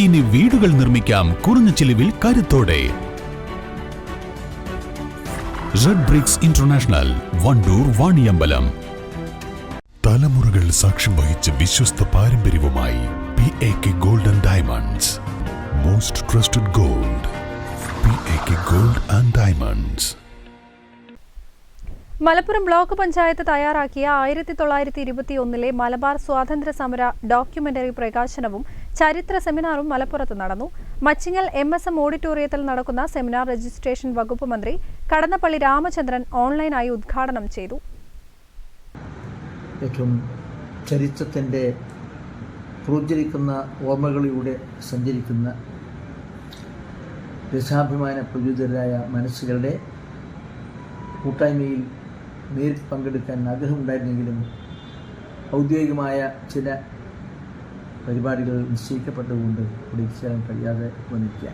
ഇനി വീടുകൾ നിർമ്മിക്കാം കുറഞ്ഞ ചിലവിൽ കരുത്തോടെ. Red bricks international Wandoor Vaniyambalam. തലമുറകൾ സാക്ഷ്യം വഹിച്ച വിശ്വസ്ത പാരമ്പര്യവുമായി P A K golden diamonds most trusted gold P A K gold and diamonds Malappuram block panchayat തയ്യാറാക്കിയ ആയിരത്തി തൊള്ളായിരത്തി ഇരുപത്തി ഒന്നിലെ മലബാർ സ്വാതന്ത്ര്യ സമര ഡോക്യുമെന്ററി പ്രകാശനവും ചരിത്ര സെമിനാറും മലപ്പുറത്ത് നടന്നു. മച്ചിങ്ങൽ എം എസ് എം ഓഡിറ്റോറിയത്തിൽ നടക്കുന്ന സെമിനാർ രജിസ്ട്രേഷൻ വകുപ്പ് മന്ത്രി കടന്നപ്പള്ളി രാമചന്ദ്രൻ ഓൺലൈനായി ഉദ്ഘാടനം ചെയ്തു. ഏറ്റവും ചരിത്രത്തിന്റെ പ്രോജ്വലിക്കുന്ന ഓർമ്മകളിലൂടെ സഞ്ചരിക്കുന്ന രസാഭിമാന പ്രചോദിതരായ മനസ്സുകളുടെ കൂട്ടായ്മയിൽ നേരിട്ട് പങ്കെടുക്കാൻ ആഗ്രഹമുണ്ടായിരുന്നെങ്കിലും ഔദ്യോഗികമായ ചില പരിപാടികൾ നിശ്ചയിക്കപ്പെട്ടതുകൊണ്ട് ഇവിടെ എത്തിച്ചേരാൻ കഴിയാതെ വന്നിരിക്കുക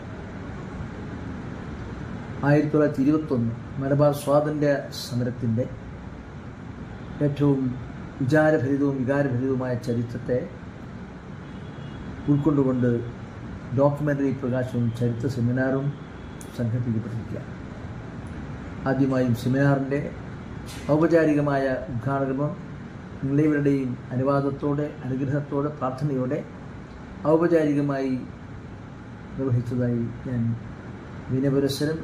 ആയിരത്തി തൊള്ളായിരത്തി ഇരുപത്തൊന്ന് മലബാർ സ്വാതന്ത്ര്യ സമരത്തിന്റെ ഏറ്റവും വിചാരഭരിതവും വികാരഭരിതവുമായ ചരിത്രത്തെ ഉൾക്കൊണ്ടുകൊണ്ട് ഡോക്യുമെന്ററി പ്രകാശവും ചരിത്ര സെമിനാറും സംഘടിപ്പിക്കപ്പെട്ടിരിക്കുക ആദ്യമായും സെമിനാറിന്റെ ഔപചാരികമായ ഉദ്ഘാടനം നിങ്ങളേവരുടെയും അനുവാദത്തോടെ അനുഗ്രഹത്തോടെ പ്രാർത്ഥനയോടെ ഔപചാരികമായി നിർവഹിച്ചതായി ഞാൻ വിനപുരസരം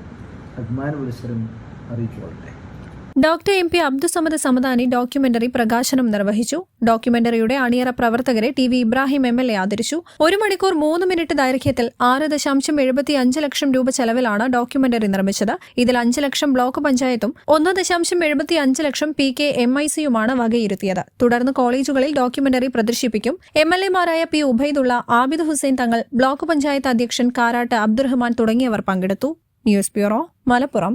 അഭിമാനപുരസരം അറിയിച്ചുകൊള്ളട്ടെ. Doctor M P Abdussamad Samadani documentary പ്രകാശനം നിർവഹിച്ചു. ഡോക്യുമെന്ററിയുടെ അണിയറ പ്രവർത്തകരെ T V Ibrahim M L A ആദരിച്ചു. ഒരു മണിക്കൂർ മൂന്ന് മിനിറ്റ് ദൈർഘ്യത്തിൽ ആറ് ദശാംശം എഴുപത്തി അഞ്ച് ലക്ഷം രൂപ ചെലവിലാണ് ഡോക്യുമെന്ററി നിർമ്മിച്ചത്. ഇതിൽ അഞ്ച് ലക്ഷം ബ്ലോക്ക് പഞ്ചായത്തും ഒന്ന് ദശാംശം എഴുപത്തി അഞ്ച് ലക്ഷം പി കെ എം ഐ സിയുമാണ് വകയിരുത്തിയത്. തുടർന്ന് കോളേജുകളിൽ ഡോക്യുമെന്ററി പ്രദർശിപ്പിക്കും. എം എൽ എമാരായ പി ഉബൈദുള്ള ആബിദ് ഹുസൈൻ തങ്ങൾ ബ്ലോക്ക് പഞ്ചായത്ത് അധ്യക്ഷൻ കാരാട്ട് അബ്ദുറഹ്മാൻ തുടങ്ങിയവർ പങ്കെടുത്തു. News bureau Malappuram.